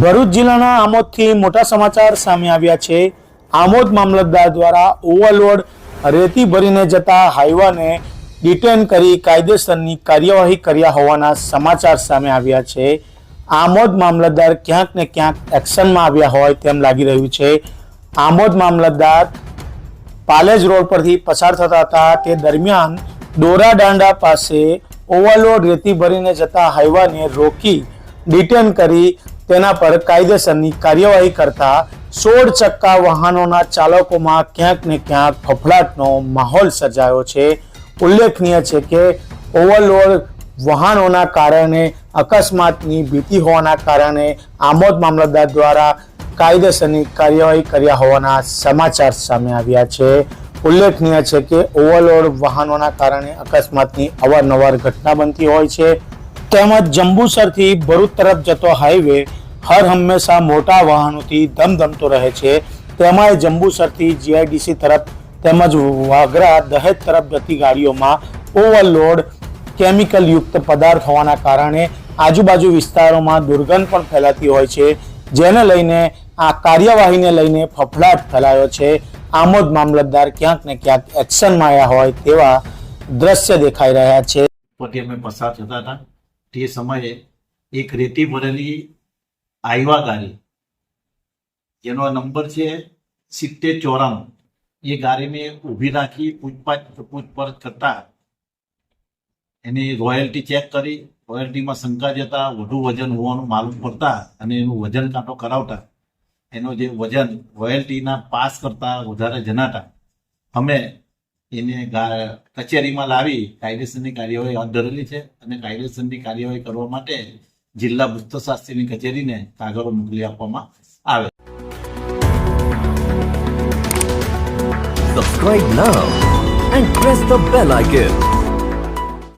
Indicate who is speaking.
Speaker 1: ભરૂચ જિલ્લાના આમોદથી મોટા સમાચાર સામે આવ્યા છે. આમોદ મામલતદાર દ્વારા ઓવરલોડ, રેતી ભરીને જતા હાઈવાને ડિટેન કરી કાયદેસરની કાર્યવાહી કર્યા હોવાના સમાચાર સામે આવ્યા છે. આમોદ મામલતદાર ક્યાંક ને ક્યાંક એક્શનમાં આવ્યા હોય તેમ લાગી રહ્યું છે. આમોદ મામલતદાર પાલેજ રોડ પરથી પસાર થતા હતા. તે દરમિયાન દોરા દાંડા પાસે ઓવરલોડ, રેતી ભરીને જતા હાઈવાને રોકી ડિટેન કરી તેના પર કાયદેસરની કાર્યવાહી કરતા સોળ ચક્કા વાહનોના ચાલકોમાં ક્યાંક ને ક્યાંક ફફડાટનો માહોલ સર્જાયો છે. ઉલ્લેખનીય છે કે ઓવરલોડ વાહનોના કારણે અકસ્માતની ભીતિ હોવાના કારણે આમોદ મામલતદાર દ્વારા કાયદેસરની કાર્યવાહી કર્યા હોવાના સમાચાર સામે આવ્યા છે. ઉલ્લેખનીય છે કે ઓવરલોડ વાહનોના કારણે અકસ્માતની અવારનવાર ઘટના બનતી હોય છે. તેમજ જંબુસરથી ભરૂચ તરફ જતો હાઈવે હર હંમેશા મોટા વાહનોથી ધમધમતો રહે છે. તેમાંય જંબુસરથી જીઆઈડીસી તરફ તેમજ વાગરા દહેજ તરફ જતી ગાડીઓમાં ઓવરલોડ કેમિકલ યુક્ત પદાર્થ હોવાના કારણે આજુબાજુ વિસ્તારોમાં દુર્ગંધ પણ ફેલાતી હોય છે, જેને લઈને આ કાર્યવાહીને લઈને ફફડાટ ફેલાયો છે. આમોદ મામલતદાર ક્યાંક ને ક્યાંક એક્શનમાં આવ્યા હોય તેવા દ્રશ્ય દેખાઈ રહ્યા છે.
Speaker 2: પસાર થતા હતા. તે સમયે એક રેતી ભરેલી આઈવા ગાડી જેનો નંબર છે સિત્તેર ચોરાણું. એ ગાડીને ઊભી રાખી પૂછપાછ પૂછપરછ કરતા. એની રોયલ્ટી ચેક કરી. રોયલ્ટીમાં શંકા જતા વધુ વજન હોવાનું માલુમ પડતા અને એનું વજન કાંટો કરાવતા. એનો જે વજન રોયલ્ટીના પાસ કરતા વધારે જણાતા. અમે એને કચેરીમાં લાવી કાયદેસરની કાર્યવાહી હાથ ધરેલી છે અને કાયદેસરની કાર્યવાહી કરવા માટે જિલ્લા ભૂસ્તરશાસ્ત્રીની કચેરીને કાગળો મોકલી આપવામાં આવે
Speaker 3: Subscribe now and press the bell icon.